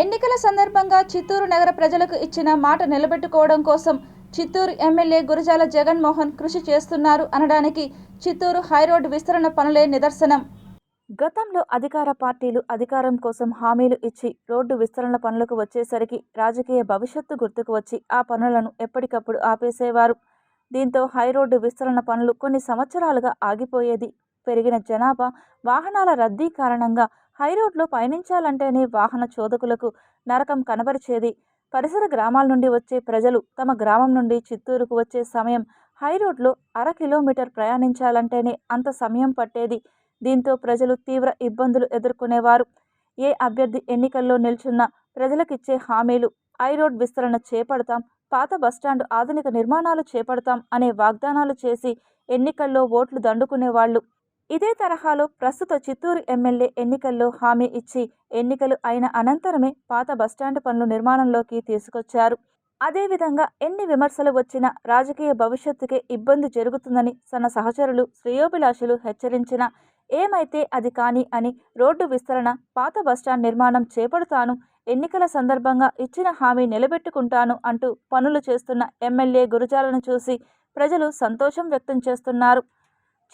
ఎన్నికల సందర్భంగా చిత్తూరు నగర ప్రజలకు ఇచ్చిన మాట నిలబెట్టుకోవడం కోసం చిత్తూరు ఎమ్మెల్యే గురజాల జగన్మోహన్ కృషి చేస్తున్నారు అనడానికి చిత్తూరు హైరోడ్ విస్తరణ పనులే నిదర్శనం. గతంలో అధికార పార్టీలు అధికారం కోసం హామీలు ఇచ్చి రోడ్డు విస్తరణ పనులకు వచ్చేసరికి రాజకీయ భవిష్యత్తు గుర్తుకు వచ్చి ఆ పనులను ఎప్పటికప్పుడు ఆపేసేవారు. దీంతో హైరోడ్డు విస్తరణ పనులు కొన్ని సంవత్సరాలుగా ఆగిపోయేది. పెరిగిన జనాభా వాహనాల రద్దీ కారణంగా హైరోడ్లో పయనించాలంటేనే వాహన చోదకులకు నరకం కనబరిచేది. పరిసర గ్రామాల నుండి వచ్చే ప్రజలు తమ గ్రామం నుండి చిత్తూరుకు వచ్చే సమయం హైరోడ్లో అర కిలోమీటర్ ప్రయాణించాలంటేనే అంత సమయం పట్టేది. దీంతో ప్రజలు తీవ్ర ఇబ్బందులు ఎదుర్కొనేవారు. ఏ అభ్యర్థి ఎన్నికల్లో నిల్చున్నా ప్రజలకిచ్చే హామీలు ఐరోడ్ విస్తరణ చేపడతాం పాత బస్టాండ్ ఆధునిక నిర్మాణాలు చేపడతాం అనే వాగ్దానాలు చేసి ఎన్నికల్లో ఓట్లు దండుకునేవాళ్ళు. ఇదే తరహాలో ప్రస్తుత చిత్తూరు ఎమ్మెల్యే ఎన్నికల్లో హామీ ఇచ్చి ఎన్నికలు అయిన అనంతరమే పాత బస్టాండ్ పనులు నిర్మాణంలోకి తీసుకొచ్చారు. అదేవిధంగా ఎన్ని విమర్శలు వచ్చినా రాజకీయ భవిష్యత్తుకే ఇబ్బంది జరుగుతుందని తన సహచరులు శ్రేయోభిలాషులు హెచ్చరించిన ఏమైతే అది కాని అని రోడ్డు విస్తరణ పాత బస్టాండ్ నిర్మాణం చేపడతాను ఎన్నికల సందర్భంగా ఇచ్చిన హామీ నిలబెట్టుకుంటాను అంటూ పనులు చేస్తున్న ఎమ్మెల్యే గురుజాలను చూసి ప్రజలు సంతోషం వ్యక్తం చేస్తున్నారు.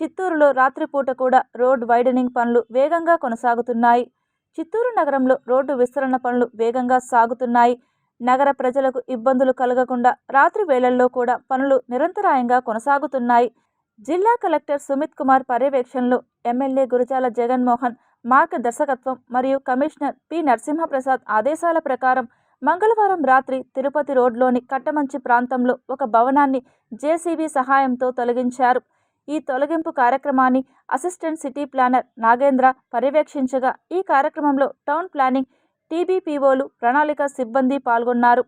చిత్తూరులో రాత్రిపూట కూడా రోడ్డు వైడనింగ్ పనులు వేగంగా కొనసాగుతున్నాయి. చిత్తూరు నగరంలో రోడ్డు విస్తరణ పనులు వేగంగా సాగుతున్నాయి. నగర ప్రజలకు ఇబ్బందులు కలగకుండా రాత్రి వేళల్లో కూడా పనులు నిరంతరాయంగా కొనసాగుతున్నాయి. జిల్లా కలెక్టర్ సుమిత్ కుమార్ పర్యవేక్షణలో ఎమ్మెల్యే గురజాల జగన్మోహన్ మార్గదర్శకత్వం మరియు కమిషనర్ పి. నరసింహప్రసాద్ ఆదేశాల ప్రకారం మంగళవారం రాత్రి తిరుపతి రోడ్లోని కట్టమంచి ప్రాంతంలో ఒక భవనాన్ని జేసీబీ సహాయంతో తొలగించారు. ఈ తొలగింపు కార్యక్రమాన్ని అసిస్టెంట్ సిటీ ప్లానర్ నాగేంద్ర పర్యవేక్షించగా ఈ కార్యక్రమంలో టౌన్ ప్లానింగ్ టీబీపీఓలు ప్రణాళిక సిబ్బంది పాల్గొన్నారు.